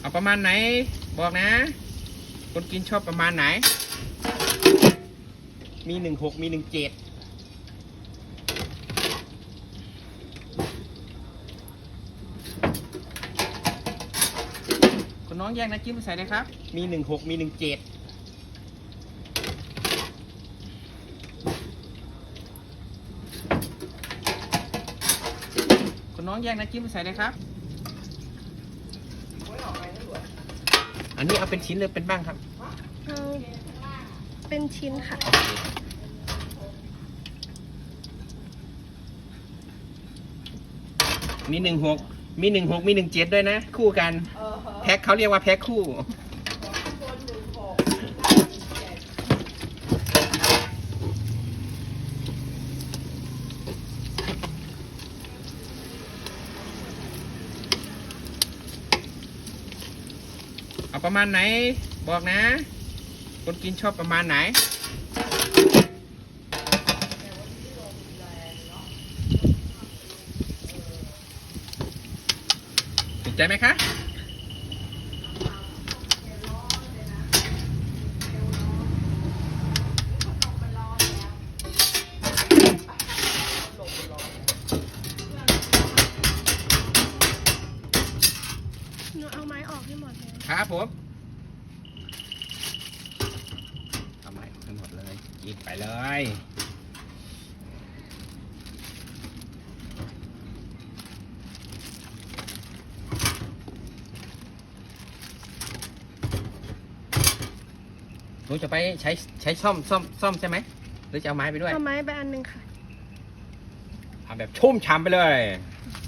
เอาประมาณไหน บอกนะ คนกินชอบประมาณไหน มีหนึ่งหกมีหนึ่งเจ็ดคุณน้องแยกน้ำจิ้มมาใส่เลยครับ มีหนึ่งหกมีหนึ่งเจ็ดคุณน้องแยกน้ำจิ้มมาใส่เลยครับ อันนี้เอาเป็นชิ้นหรือเป็นบ้างครับเอาเป็นชิ้นค่ะมีหนึ่งหกมีหนึ่งหกมีหนึ่งเจ็ดด้วยนะ คู่กัน แพ็คเขาเรียกว่าแพ็คคู่ เอาประมาณไหน บอกนะ คนกินชอบประมาณไหน ถูกใจไหมคะ ครับผมทำไมทั้งหมดเลยกินไปเลยหนูจะไปใช้ใช้ซ่อมซ่อมซ่อมใช่ไหมหรือจะเอาไม้ไปด้วยเอาไม้ไปอันหนึงค่ะเอาแบบชุ่มฉ่ำไปเลยเ